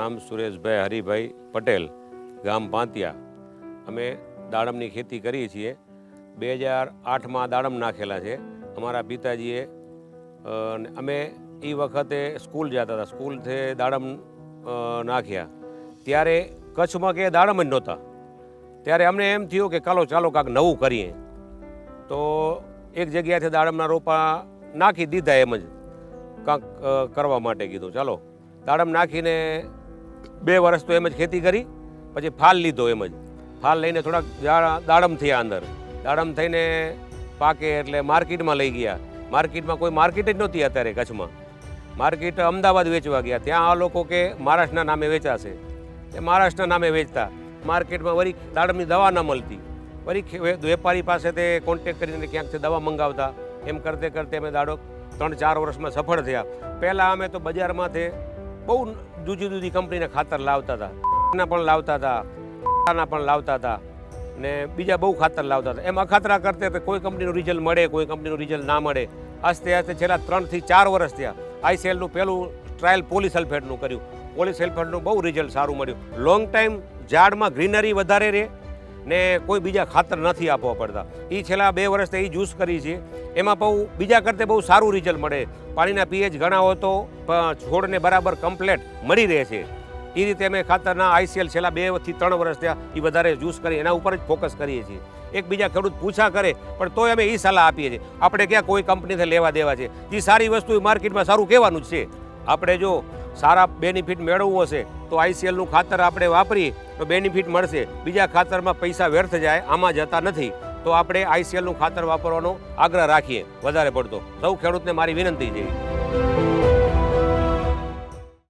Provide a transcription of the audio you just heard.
નામ સુરેશભાઈ, હરિભાઈ પટેલ, ગામ પાંતિયા. અમે દાડમની ખેતી કરીએ છીએ. બે હજાર આઠમાં દાડમ નાખેલા છે. અમારા પિતાજીએ અમે એ વખતે સ્કૂલ જતા હતા. સ્કૂલથી દાડમ નાખ્યા. ત્યારે કચ્છમાં કે દાડમ જ નહોતા. ત્યારે અમને એમ થયું કે ચાલો ચાલો કાંક નવું કરીએ. તો એક જગ્યાએથી દાડમના રોપા નાખી દીધા એમ જ. કાંક કરવા માટે કીધું. ચાલો, દાડમ નાખીને બે વર્ષ તો એમ જ ખેતી કરી, પછી ફાલ લીધો એમ જ. ફાલ લઈને થોડાક દાડમ થયા અંદર. દાડમ થઈને પાકે એટલે માર્કેટમાં લઈ ગયા. માર્કેટમાં કોઈ માર્કેટ જ નહોતી અત્યારે કચ્છમાં. માર્કેટ અમદાવાદ વેચવા ગયા. ત્યાં આ લોકો કે મહારાષ્ટ્રના નામે વેચાશે. એ મહારાષ્ટ્રના નામે વેચતા. માર્કેટમાં વળી દાડમની દવા ન મળતી. વળી વેપારી પાસે તે કોન્ટેક કરીને ક્યાંકથી દવા મંગાવતા. એમ કરતે કરતે અમે દાડો ત્રણ ચાર વર્ષમાં સફળ થયા. પહેલાં અમે તો બજારમાંથી બહુ જુદી જુદી કંપનીના ખાતર લાવતા હતા. પણ લાવતા હતા. પણ લાવતા હતા. ને બીજા બહુ ખાતર લાવતા હતા. એમ અખાતરા કરતે કોઈ કંપનીનું રિઝલ્ટ મળે, કોઈ કંપનીનું રિઝલ્ટ ના મળે. આસ્તે આસ્તે છેલ્લા ત્રણથી ચાર વર્ષ થયા. આઈસીએલનું પહેલું ટ્રાયલ પોલીસલ્ફેટનું કર્યું. પોલીસલ્ફેટનું બહુ રિઝલ્ટ સારું મળ્યું. લોંગ ટાઈમ ઝાડમાં ગ્રીનરી વધારે રહે ને કોઈ બીજા ખાતર નથી આપવા પડતા. એ છેલ્લા બે વર્ષથી એ જ્યુસ કરી છે. એમાં બહુ બીજા કરતે બહુ સારું રિઝલ્ટ મળે. પાણીના પીએચ ઘણા હોય તો છોડને બરાબર કમ્પ્લેટ મળી રહે છે. એ રીતે અમે ખાતરના આઈસીએલ છેલ્લા બેથી ત્રણ વર્ષ થયા એ વધારે જ્યુસ કરી, એના ઉપર જ ફોકસ કરીએ છીએ. એકબીજા ખેડૂત પૂછા કરે, પણ તોય અમે એ સલાહ આપીએ છીએ. આપણે ક્યાં કોઈ કંપનીથી લેવા દેવા છે? જે સારી વસ્તુ એ માર્કેટમાં સારું કહેવાનું જ છે. આપણે જો સારા બેનિફિટ મેળવવું હશે, તો આઈસીએલનું ખાતર આપણે વાપરીએ, તો બેનિફિટ મળશે. બીજા ખાતરમાં પૈસા વ્યર્થ જાય, આમાં જતા નથી. તો આપણે આઈસીએલનું ખાતર વાપરવાનો આગ્રહ રાખીએ. વધારે પડતો. સૌ ખેડૂતને મારી વિનંતી છે.